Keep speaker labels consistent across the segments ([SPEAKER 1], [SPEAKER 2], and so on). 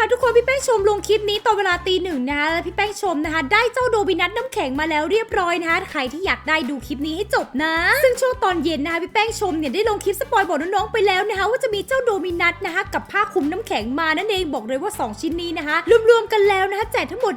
[SPEAKER 1] ค่ะทุกคนพี่แป้งชมลงคลิปนี้ตอนเวลาตีหนึ่งนะคะแล้วพี่แป้งชมนะคะ ได้เจ้าโดบินัทน้ำแข็งมาแล้วเรียบร้อยนะคะใครที่อยากได้ดูคลิปนี้ให้จบนะ ซึ่งช่วงตอนเย็นนะคะพี่แป้งชมเนี่ยได้ลงคลิปสปอยบอกน้องๆไปแล้วนะคะ ว่าจะมีเจ้าโดบินัทนะคะกับผ้าคลุมน้ำแข็งมานั่นเองบอกเลยว่า 2 ชิ้นนี้นะคะรวมๆกันแล้วนะคะแจกทั้งหมด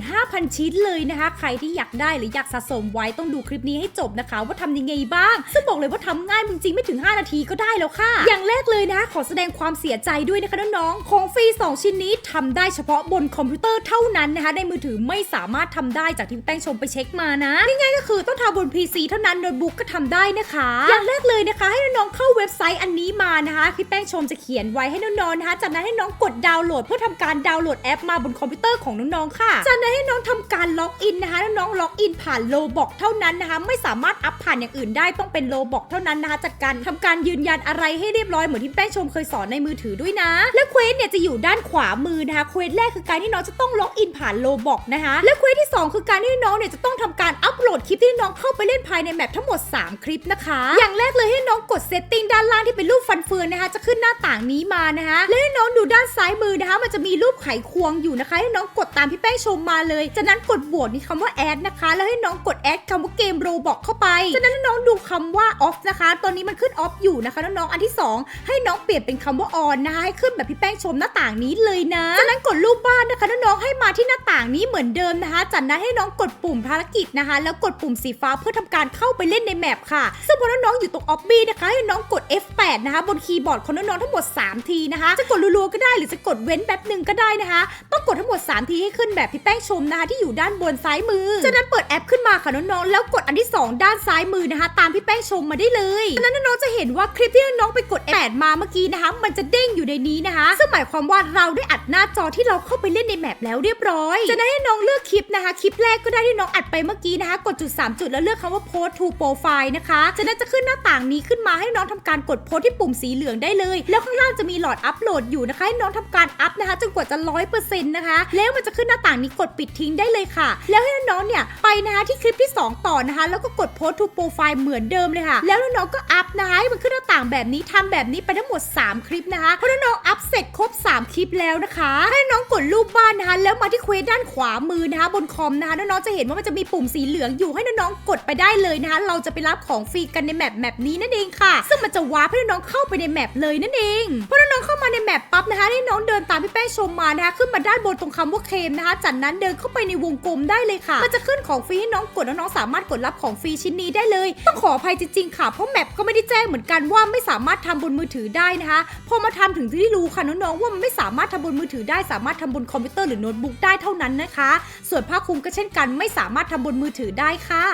[SPEAKER 1] 15,000 ชิ้นเลยนะคะ ใครที่อยากได้หรืออยากสะสมไว้ต้องดูคลิปนี้ให้จบนะคะ ว่าทำยังไงบ้าง ซึ่งบอกเลยว่าทำง่ายจริงๆไม่ถึง 5 นาทีก็ได้แล้วค่ะ อย่างแรกเลยนะคะขอแสดงความเสียใจด้วยนะคะน้องๆของฟรี2ชิ้นนี้ทำได้เฉพาะบนคอมพิวเตอร์เท่านั้นนะคะ ในมือถือไม่สามารถทำได้จากที่แป้งชมไปเช็คมานะง่ายๆก็คือต้องทำบน PC เท่านั้นโน้ตบุ๊กก็ทำได้นะคะ อย่างแรกเลยนะคะ ให้น้องๆเข้าเว็บไซต์อันนี้มานะคะพี่แป้งชมจะเขียนไว้ให้น้องๆนะคะ จากนั้นให้น้องกดดาวน์โหลด เพื่อทำการดาวน์โหลดแอปมาบนคอมพิวเตอร์ของน้องๆค่ะ จากนั้นให้น้องทำการล็อกอินนะคะน้องๆล็อกอินผ่านโลบอกเท่านั้นนะคะ ไม่สามารถอัพผ่านอย่างอื่นได้ต้องเป็นโลบอกเท่านั้นนะคะจัดการทำการยืนยันอะไรให้เรียบร้อยเหมือนที่แป้งชมเคยสอนในมือถือด้วยนะ และเควสเนี่ยจะอยู่ด้านขวาวามือนะคะเควสแรกคือการที่น้องจะต้องล็อกอินผ่านโลบอกนะคะและเควสที่สองคือการที่น้องเนี่ยจะต้องทำการอัพโหลดคลิปที่น้องเข้าไปเล่นภายในแมปทั้งหมด 3 คลิปนะคะ อย่างแรกเลยให้น้องกดเซตติ้งด้านล่างที่เป็นรูปฟันเฟืองนะคะ จะขึ้นหน้าต่างนี้มานะคะและให้น้องดูด้านซ้ายมือนะคะ มันจะมีรูปไขควงอยู่นะคะ ให้น้องกดตามที่แป้งชมมาเลย จากนั้นกดบวกนี่คำว่าแอดนะคะ แล้วให้น้องกดแอดคำว่าเกมโรบอกเข้าไปจากนั้นให้น้องดูคำว่าออฟนะคะ ตอนนี้มันขึ้นออฟอยู่นะคะน้องๆอันที่สองให้น้องเปลี่ยนเป็นคำว่าออนนะคะให้ขึ้นแบบพี่แป้งชมหน้าต่างนี้เลยนะ จากนั้นกดรูปบ้านนะคะน้องๆให้มาที่หน้าต่างนี้เหมือนเดิมนะคะ จากนั้นให้น้องกดปุ่มภารกิจนะคะ แล้วกดปุ่มสีฟ้าเพื่อทำการเข้าไปเล่นในแมปค่ะ ซึ่งพอน้องๆอยู่ตรงออบบี้นะคะ ให้น้องกด F8 นะคะ บนคีย์บอร์ดของน้องๆทั้งหมด 3 ทีนะคะ จะกดรัวๆก็ได้หรือจะกดเว้นแป๊บหนึ่งก็ได้นะคะ ต้องกดทั้งหมด 3 ทีให้ขึ้นแบบพี่แป้งชมนะคะ ที่อยู่ด้านบนซ้ายมือ จากนั้นเปิดแอปขึ้นมาค่ะน้องๆแล้วกดอันที่ 2 ด้านซ้ายมือนะคะ ตามพี่แป้งชมมาได้เลยจากนั้นน้องๆจะเห็นว่าคลิปที่น้องๆไปกด F8 มาเมื่อกี้นะคะ มันจะเด้งอยู่ในนี้นะคะซึ่งหมายความว่าเราได้อัดหน้าจอที่เราเข้าไปเล่นในแมปแล้วเรียบร้อยจากนั้ให้น้องเลือกคลิปนะคะ คลิปแรกก็ได้ที่น้องอัดไปเมื่อกี้นะคะ กดจุด 3 จุดแล้วเลือกคำว่า post to profile นะคะจากนั้นจะขึ้นหน้าต่างนี้ขึ้นมาให้น้องทำการกดโพสที่ปุ่มสีเหลืองได้เลย แล้วข้างล่างจะมีหลอดอัปโหลดอยู่นะคะให้น้องทำการอัพนะคะจนกว่าจะร้อยเปอร์เซ็นต์นะคะ แล้วมันจะขึ้นหน้าต่างนี้กดปิดทิ้งได้เลยค่ะ แล้วให้น้องเนี่ยไปนะคะที่คลิปที่ 2 ต่อนะคะ แล้วก็กดโพสทูโปรไฟล์เหมือนเดิมเลยค่ะ แล้วน้องก็อัพนะคะให้มันขึ้นหน้าต่างแบบนี้ทำแบบนี้ไปทั้งหมด 3 คลิปนะคะพอน้อง พเสร็จครบ 3 คลิปแล้วนะคะให้น้องกดรูปบ้านนะคะแล้วมาที่เควสด้านขวามือนะคะบนคอมนะคะน้องๆจะเห็นว่ามันจะมีปุ่มสีเหลืองอยู่ให้น้องๆกดไปได้เลยนะคะเราจะไปรับของฟรีกันในแมปแมปนี้นั่นเองค่ะ ซึ่งมันจะวาร์ปให้น้องๆเข้าไปในแมปเลยนั่นเองพอน้องๆเข้ามาในแมปปั๊บนะคะให้น้องเดินตามพี่แป้งชมมานะคะขึ้นมาด้านบนตรงคำว่าเคมนะคะจากนั้นเดินเข้าไปในวงกลมได้เลยค่ะมันจะขึ้นของฟรีให้น้องกดน้องๆสามารถกดรับของฟรีชิ้นนี้ได้เลย ต้องขออภัยจริงๆค่ะเพราะแมปก็ไม่ได้แจ้งเหมือนกันว่าไม่สามารถทำบนมือถือได้นะคะพอมาทำถึงที่รู้ค่ะน้องๆว่ามันไม่สามารถทำบนมือถือได้สามารถทำบนคอมพิวเตอร์หรือโน้ตบุ๊กได้เท่านั้นนะคะ ส่วนผ้าคลุมก็เช่นกันไม่สามารถทำบนมือถือได้ค่ะ